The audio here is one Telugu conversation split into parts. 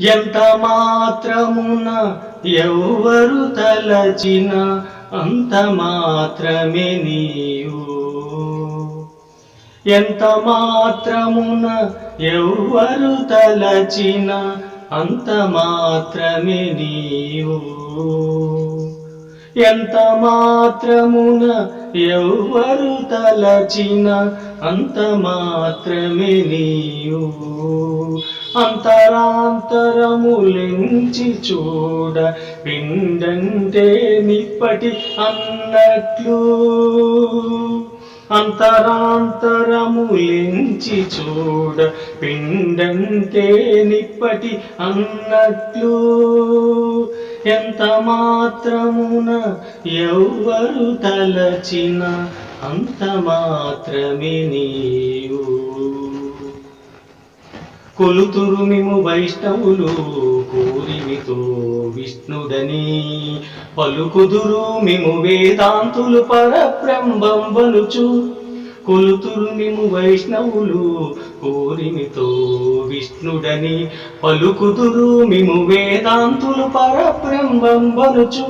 ఎంత మాత్రమున ఎవరు తలచిన అంత మాత్రమే నీవు. ఎంత మాత్రమున ఎవరు తలచిన అంత మాత్రమే నీవు. ఎంత మాత్రమున ఎవరు తలచిన అంత మాత్రమే నీవు. అంతరాంతరములెంచి చూడ పిండంటే నిప్పటి అన్నట్లు. అంతరాంతరములించి చూడ పిండంటే నిప్పటి అన్నట్లు. ఎంత మాత్రమున ఎవ్వరు తలచిన అంత మాత్రమే నీవు. కొలుతురు మిము వైష్ణవులు కూరిమితో విష్ణుడని. పలుకుదురు మిము వేదాంతులు పరబ్రహ్మంబనుచు కొలుతురు మిము వైష్ణవులు కోరిమితో విష్ణుడని. పలుకుదురు మిము వేదాంతులు పరబ్రహ్మంబనుచు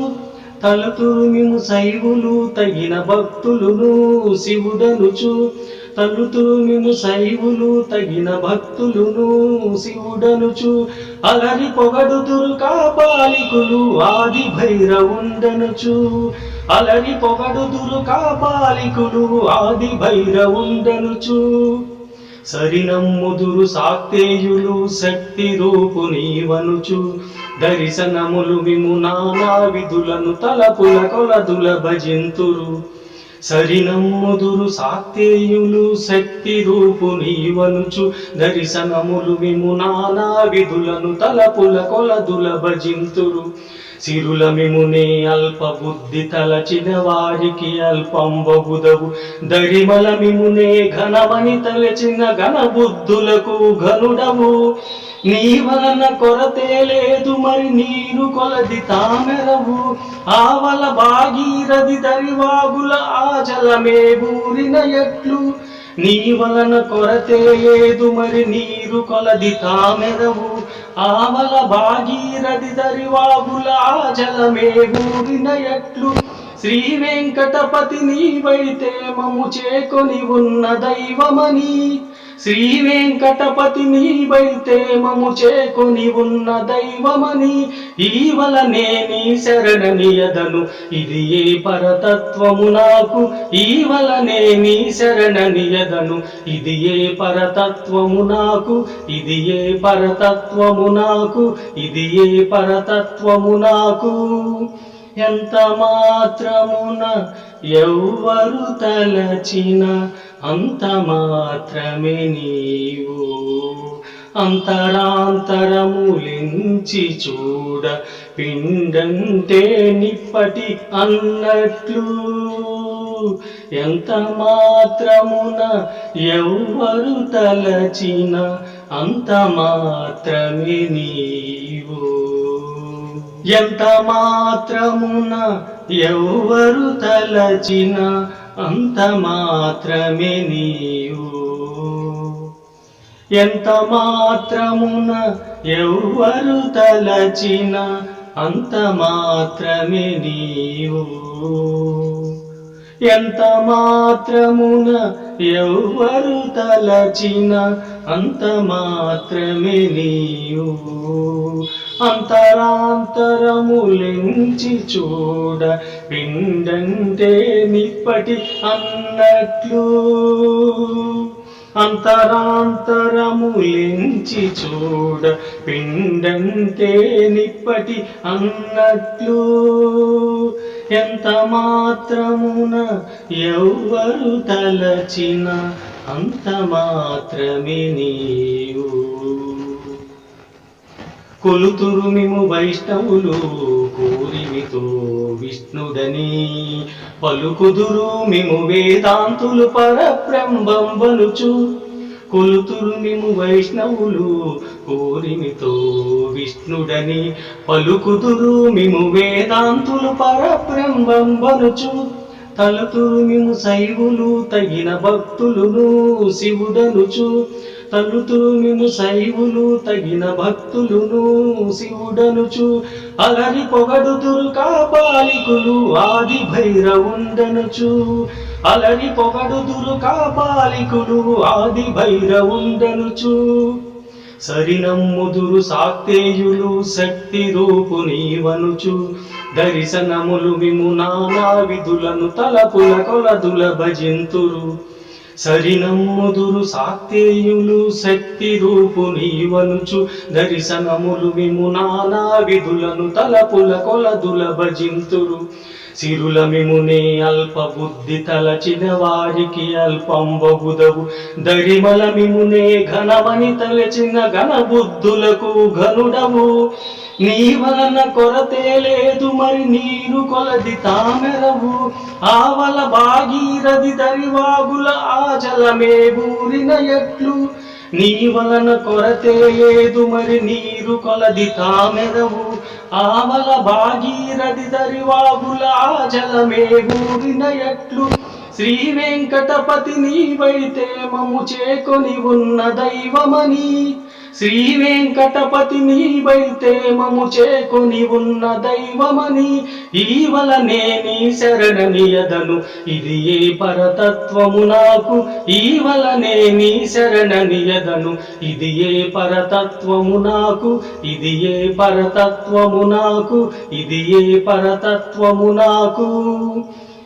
తలుతురు మిము శైవులు తగిన భక్తులును శివుడనుచు. తలుతురు మేము శైవులు తగిన భక్తులును శివుడనుచు. అలరి పొగడుదురు కాపాలికులు ఆది భైరవుండనుచు. అలరి పొగడుదురు కాపాలికులు ఆది భైరవుండనుచు. సరినమ్ముదురు సాక్తేయులు శక్తి రూపు నీవనుచు. దర్శనములు మిము నానా విధులను తలపుల కొలదుల భజింతురు. సరినమ్ముదురు సాత్యేయులు శక్తి రూపు నీవనుచు దర్శనములు విమునానా విధులను తలపుల కొలదుల భజింతురు. సిరుల మిమునే అల్ప బుద్ధి తలచిన వారికి అల్పం బగుదవు దరిమల మిమునే ఘనమని తలచిన ఘన బుద్ధులకు ఘనుడవు. నీ వలన కొరతే లేదు మరి నీరు కొలది తామెరవు. ఆవల భాగీరథి దరివాగుల ఆచలమే బూరిన ఎట్లు. నీ వలన కొరతే లేదు మరి నీరు కొలది తామెరవు. ఆవల భాగీరథి దరివాగుల ఆచలమే బూరిన ఎట్లు. శ్రీ వెంకటపతి నీవైతే మము చేకొని ఉన్న దైవమని. శ్రీ వెంకటపతి నీవైతే మము చేకొని ఉన్న దైవమని. ఈవలనే నీ శరణనియదను ఇది ఏ పరతత్వము నాకు? ఈవలనే నీ శరణనియదను ఇది ఏ పరతత్వము నాకు? ఇది ఏ పరతత్వము నాకు? ఇది ఏ పరతత్వము నాకు? ఎంత మాత్రమున ఎవ్వరు తలచిన అంత మాత్రమే నీవు అంతరాంతరములించి చూడ పిండంటే నిప్పటి అన్నట్లు. ఎంత మాత్రమున ఎవ్వరు తలచిన అంత మాత్రమే నీవు. ఎంత మాత్రమున ఎవరు తలచిన అంత మాత్రమే నీవు. ఎంత మాత్రమున ఎవరు తలచిన అంత మాత్రమే నీవు. ఎంత మాత్రమున ఎవ్వరు తలచిన అంత మాత్రమే నీయు అంతరాంతరములించి చూడ పిండంటే నిప్పటి అన్నట్లు. అంతరాంతరములించి చూడ పిండంటే నిప్పటి అన్నట్లు ఎంత మాత్రమున ఎవ్వరు తలచిన అంత మాత్రమే నీవు. కొలుతురు మిము వైష్ణవులు కూరిమితో విష్ణుడని. పలుకుదురు మిము వేదాంతులు పరబ్రహ్మంబనుచు. కొలుతురు మిము వైష్ణవులు కోరిమితో విష్ణుడని. పలుకుదురు మిము వేదాంతులు పరబ్రహ్మంబనుచు. తలుతురు మిము శైవులు తగిన భక్తులును శివుడనుచు. తలుతూ మేము శైవులు తగిన భక్తులును శివుడనుచు. అలరి పొగడుదురు కాపాలికులు ఆది భైరవుండనుచు. అలరి పొగడుదురు కాపాలికులు ఆది భైరవుండనుచు. సరినమ్ముదురు సాక్తేయులు శక్తి రూపు నీవనుచు. దర్శనములు విము నానా విధులను తలపుల కొలదుల భజింతురు సరినమ్ముదురు సాత్యేయులు శక్తి రూపు నీవనుచు దర్శనములు విము నానా విధులను తలపుల కొలదుల భజింతురు. సిరుల మిమునే అల్ప బుద్ధి తలచిన వారికి అల్పం బగుదవు దరిమల మిమునే ఘనమని తలచిన ఘన బుద్ధులకు ఘనుడవు. నీ వలన కొరతే లేదు మరి నీరు కొలది తామెరవు. ఆవల భాగీరథి దరివాగుల ఆచలమే బూరిన ఎట్లు. నీ వలన కొరతే లేదు మరి నీరు కొలది తామెరవు. ఆవల భాగీరథి దరివాగుల ఆచలమే బూరిన ఎట్లు. శ్రీ వెంకటపతి నీవైతే మము చేకొని ఉన్న దైవమని. శ్రీ వెంకటపతిని నీవైతే మము చేకొని ఉన్న దైవమని ఈవలనే నీ శరణనియదను ఇది ఏ పరతత్వము నాకు? ఈవలనే నీ శరణనియదను ఇది ఏ పరతత్వము నాకు? ఇది ఏ పరతత్వము నాకు? ఇది ఏ పరతత్వము నాకు?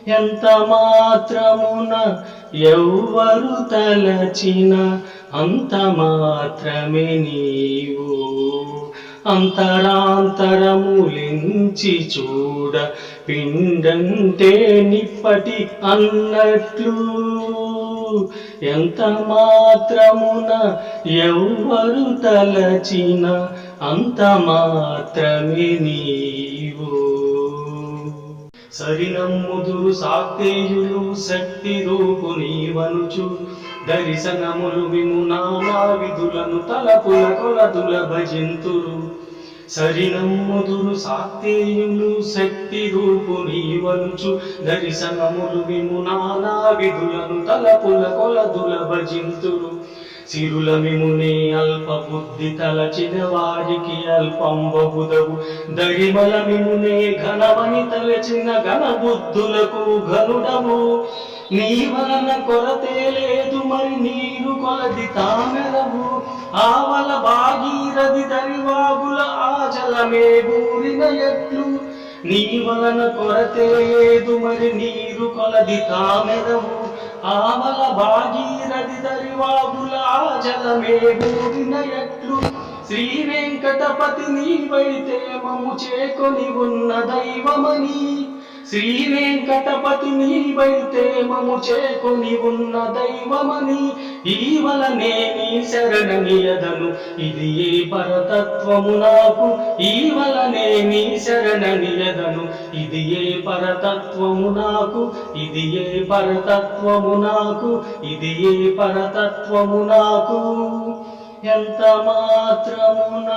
ఎంత మాత్రమున ఎవ్వరు తలచిన అంత మాత్రమే నీవు అంతరాంతరములించి చూడ పిండంటే నిప్పటి అన్నట్లు. ఎంత మాత్రమున ఎవ్వరు తలచిన అంత మాత్రమే నీవు. సరినమ్ముదురు సాక్తేయులు శక్తి రూపు నీవనుచు. దర్శనములు విమునామా విధులను తలపుల కొలదుల భజంతురు. సరినమ్ముదురు సాక్తేయులు శక్తి రూపు నీవనుచు. దర్శనములు విము నానా విధులను తలపుల కొలదుల భజింతురు. సిరుల మిమునే అల్ప బుద్ధి తలచిన వారికి అల్పం బహుదవు దరిమల మిమునే ఘనమని తలచిన ఘన బుద్ధులకు ఘనుడము. నీ వలన కొరతే లేదు మరి నీరు కొలది తామెరవు ఆవల భాగీరథి దరివాగుల ఆచలమే బూరిన ఎట్లు. నీ వలన కొరతే లేదు మరి నీరు కొలది తామెరవు ఆమల భాగీరథి దరివాగుల ఆ జలమే బూరిన శ్రీ వెంకటపతి నీవైతే మము చేకొని ఉన్న దైవమని. శ్రీ వెంకటపతి నీవైతే మము చేకొని ఉన్న దైవమని ఈవలనే నీ శరణనియదను ఇది ఏ పరతత్వము నాకు? ఈవలనే నీ శరణనియదను ఇది ఏ పరతత్వము నాకు? ఇది ఏ పరతత్వము నాకు? ఇది ఏ పరతత్వము నాకు? ఎంత మాత్రమున